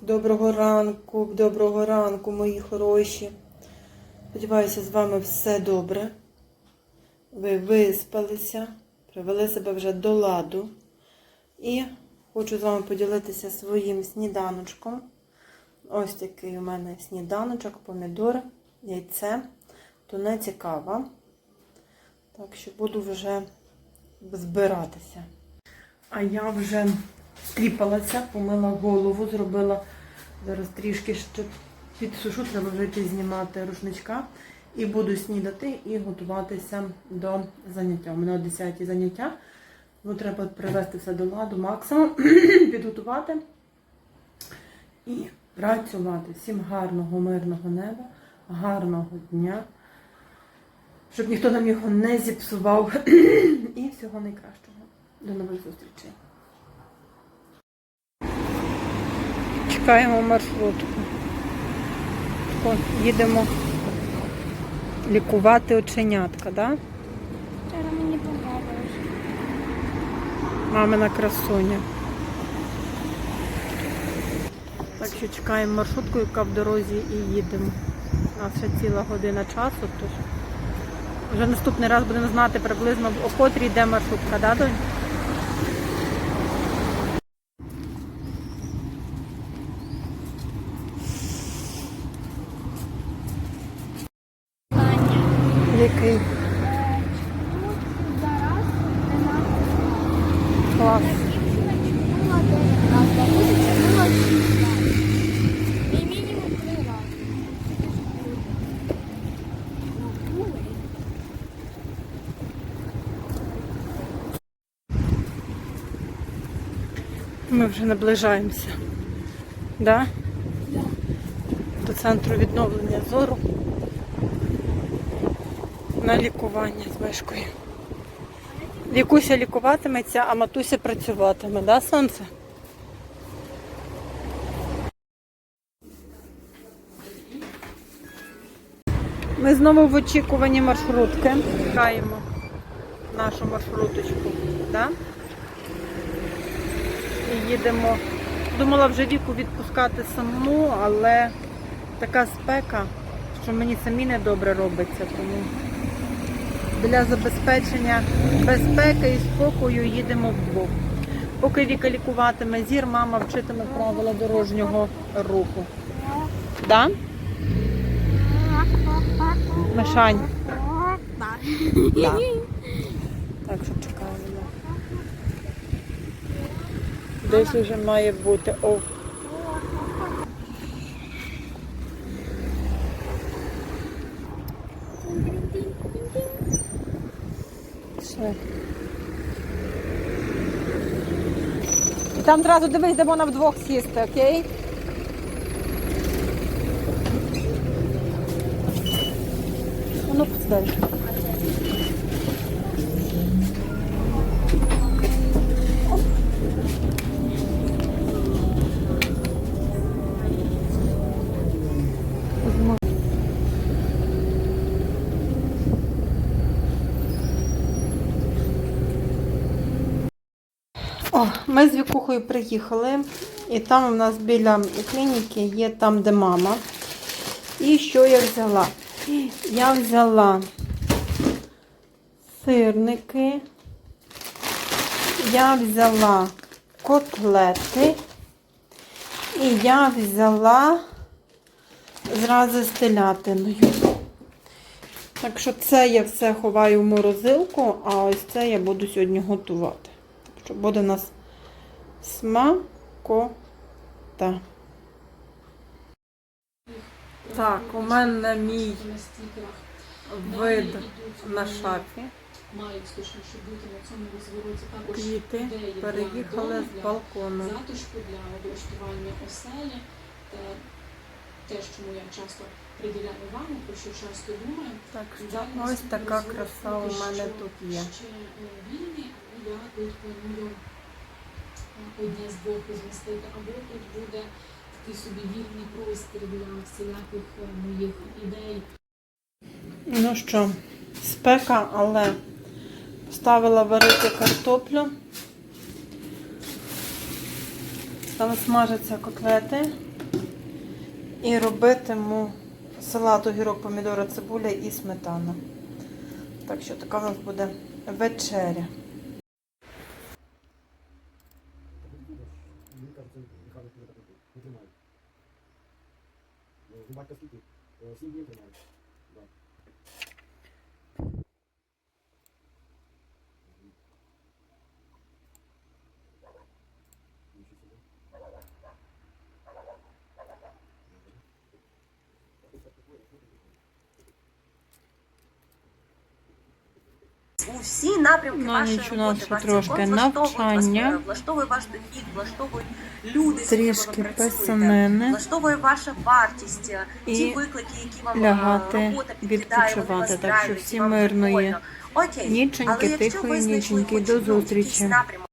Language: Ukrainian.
Доброго ранку, доброго ранку, мої хороші. Сподіваюся, з вами все добре. Ви виспалися, привели себе вже до ладу. І хочу з вами поділитися своїм сніданочком. Ось такий у мене сніданочок, помідор, яйце, тунець і кава. Так що буду вже збиратися. А я вже стріпалася, помила голову, зробила зараз трішки ще підсушу, треба вже знімати рушничка. І буду снідати і готуватися до заняття. У мене о 10 заняття. Ну, треба привести все до ладу максимум, підготувати і працювати. Всім гарного, мирного неба, гарного дня, щоб ніхто нам його не зіпсував. І всього найкращого. До нових зустрічей. Чекаємо маршрутку. О, їдемо лікувати оченятка, да? Вчора мені понравилось. Мамина красуня. Так що чекаємо маршрутку, яка в дорозі і їдемо. У нас ще ціла година часу, тож вже наступний раз будемо знати приблизно о котрій йде маршрутка, да, донь? Були. Ми вже наближаємося. Да? До центру відновлення зору. На лікування з мишкою. Вікуся лікуватиметься, а матуся працюватиме, да, сонце? Ми знову в очікуванні маршрутки. Чекаємо нашу маршруточку. Да? І їдемо. Думала вже віку відпускати саму, але така спека, що мені самі не добре робиться. Тому для забезпечення безпеки і спокою їдемо вдвох. Поки Віка лікуватиме зір, мама вчитиме правила дорожнього руху. Да? Мишань. Да. Так що чекаємо. Десь вже має бути. О. І там одразу дивись, де можна вдвох сісти, окей? Ну, посидай. О, ми з Вікухою приїхали, і там у нас біля клініки є там, де мама. І що я взяла? Я взяла сирники, я взяла котлети, і я взяла зразу з телятиною. Так що це я все ховаю в морозилку, а ось це я буду сьогодні готувати. Що буде у нас смакота. Так, у мене мій вид на шафі. Мають точніше бути на цьому розвороті також Квіти переїхали з балкону. затишку для облаштування оселі. Та те, чому я часто приділяю увагу, про що часто думаю. Так ось така краса у мене тут є. Я тут планую одне з двох розмістити, або тут буде такий собі вільний простір для всіляких е, моїх ідей. Ну що, спека, але поставила варити картоплю. Там смажаться котлети. І робитиму салат огірок, помідора, цибуля і сметана. Так що така у нас буде вечеря. Мені кажеться, Михайло не так не тримає. Ну, батька скільки? Е, Сім днів тримає. Усі напрямки На вашої ніч у нас роботи вас трошки навчання. влаштовує ваш дохід, влаштовують люди, з якими ви працюєте, влаштовує ваша вартість, е, ті виклики, які вам е, лягати, робота підкидає, вони вас відпочивати. Так що всі всім вам мирної. Окей, ніченьки, але якщо тихої ви знайшли ніченьки. хоч, До ну, якийсь зустрічі. напрямок,